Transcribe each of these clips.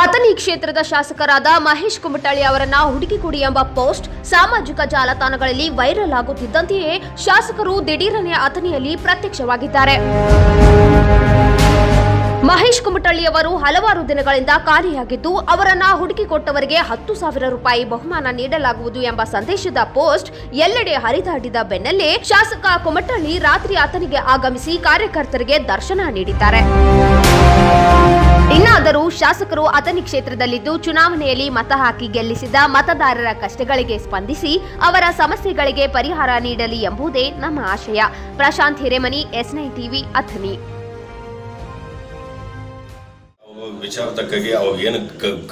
ಅಥಣಿ ಕ್ಷೇತ್ರದ ಶಾಸಕರಾದ ಮಹೇಶ್ ಕುಮಟಳ್ಳಿ ಅವರನ್ನ ಹುಡುಕಿಕೊಡಿ ಎಂಬ ಪೋಸ್ಟ್ ಸಾಮಾಜಿಕ ಜಾಲತಾಣಗಳಲ್ಲಿ ವೈರಲ್ ಆಗುತ್ತಿದ್ದಂತೆಯೇ ಶಾಸಕರು ದಿಢೀರನೆ ಅಥಣಿಯಲ್ಲಿ ಪ್ರತ್ಯಕ್ಷವಾಗಿದ್ದಾರೆ. ಅವರು ಹಲವಾರು ದಿನಗಳಿಂದ ಖಾಲಿಯಾಗಿದ್ದು, ಅವರನ್ನ ಹುಡುಕಿಕೊಟ್ಟವರಿಗೆ ಹತ್ತು ಸಾವಿರ ರೂಪಾಯಿ ಬಹುಮಾನ ನೀಡಲಾಗುವುದು ಎಂಬ ಸಂದೇಶದ ಪೋಸ್ಟ್ ಎಲ್ಲೆಡೆ ಹರಿದಾಡಿದ ಬೆನ್ನಲ್ಲೇ ಶಾಸಕ ಕುಮಟಳ್ಳಿ ರಾತ್ರಿ ಆತನಿಗೆ ಆಗಮಿಸಿ ಕಾರ್ಯಕರ್ತರಿಗೆ ದರ್ಶನ ನೀಡಿದ್ದಾರೆ. ಇನ್ನಾದರೂ ಶಾಸಕರು ಅಥಣಿ ಕ್ಷೇತ್ರದಲ್ಲಿದ್ದು ಚುನಾವಣೆಯಲ್ಲಿ ಮತ ಹಾಕಿ ಗೆಲ್ಲಿಸಿದ ಮತದಾರರ ಕಷ್ಟಗಳಿಗೆ ಸ್ಪಂದಿಸಿ ಅವರ ಸಮಸ್ಯೆಗಳಿಗೆ ಪರಿಹಾರ ನೀಡಲಿ ಎಂಬುದೇ ನಮ್ಮ ಆಶಯ. Prashant Hiremani, S nine TV, Athani. ವಿಚಾರ ತಕ್ಕಾಗಿ ಅವಾಗ ಏನು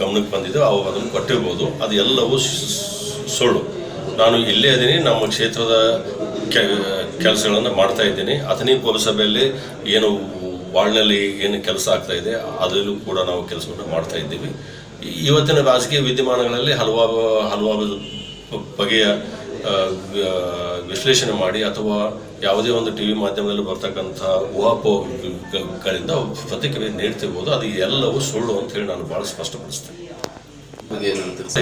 ಗಮನಕ್ಕೆ ಬಂದಿದ್ದೆ ಅವಾಗ ಅದನ್ನು ಕೊಟ್ಟಿರ್ಬೋದು. ಅದು ಎಲ್ಲವೂ ಸುಳ್ಳು. ನಾನು ಇಲ್ಲೇ ಇದ್ದೀನಿ ನಮ್ಮ ಕ್ಷೇತ್ರದ ಕೆಲಸಗಳನ್ನು ಮಾಡ್ತಾ ಇದ್ದೀನಿ. ಅಥಣಿ ಪುರಸಭೆಯಲ್ಲಿ ಏನು ವಾರ್ಡ್ನಲ್ಲಿ ಏನು ಕೆಲಸ ಆಗ್ತಾ ಇದೆ, ಅದರಲ್ಲೂ ಕೂಡ ನಾವು ಕೆಲಸವನ್ನು ಮಾಡ್ತಾ ಇದ್ದೀವಿ. ಇವತ್ತಿನ ರಾಜಕೀಯ ವಿದ್ಯಮಾನಗಳಲ್ಲಿ ಹಲವಾರು ಹಲವಾರು ಬಗೆಯ ವಿಶ್ಲೇಷಣೆ ಮಾಡಿ ಅಥವಾ ಯಾವುದೇ ಒಂದು ಟಿವಿ ಮಾಧ್ಯಮದಲ್ಲಿ ಬರ್ತಕ್ಕಂಥ ಊಹಾಪೋಹಗಳಿಂದ ಪ್ರತಿಕ್ರಿಯೆ ನೀಡ್ತಿರ್ಬೋದು ಅದು ಎಲ್ಲವೂ ಸುಳ್ಳು ಅಂತ ಹೇಳಿ ನಾನು ಬಹಳ ಸ್ಪಷ್ಟಪಡಿಸ್ತೇನೆ.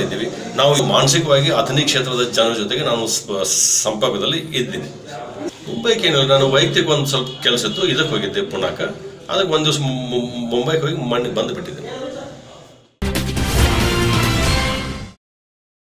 ಇದ್ದೀವಿ. ನಾವು ಮಾನಸಿಕವಾಗಿ ಅಥನಿ ಕ್ಷೇತ್ರದ ಜನರ ಜೊತೆಗೆ ನಾನು ಸ್ಪ- ಸಂಪರ್ಕದಲ್ಲಿ ಇದ್ದೀನಿ. ಮುಂಬೈಗೆ ಏನಿಲ್ಲ ನಾನು ವೈಯಕ್ತಿಕ ಒಂದು ಸ್ವಲ್ಪ ಕೆಲಸ ಇತ್ತು ಇದಕ್ಕೆ ಹೋಗಿದ್ದೆ ಪುಣಾಕ. ಅದಕ್ಕೆ ಒಂದು ದಿವಸ ಮುಂಬೈಗೆ ಹೋಗಿ ಮಣ್ಣಿಗೆ ಬಂದು ಬಿಟ್ಟಿದ್ದೆ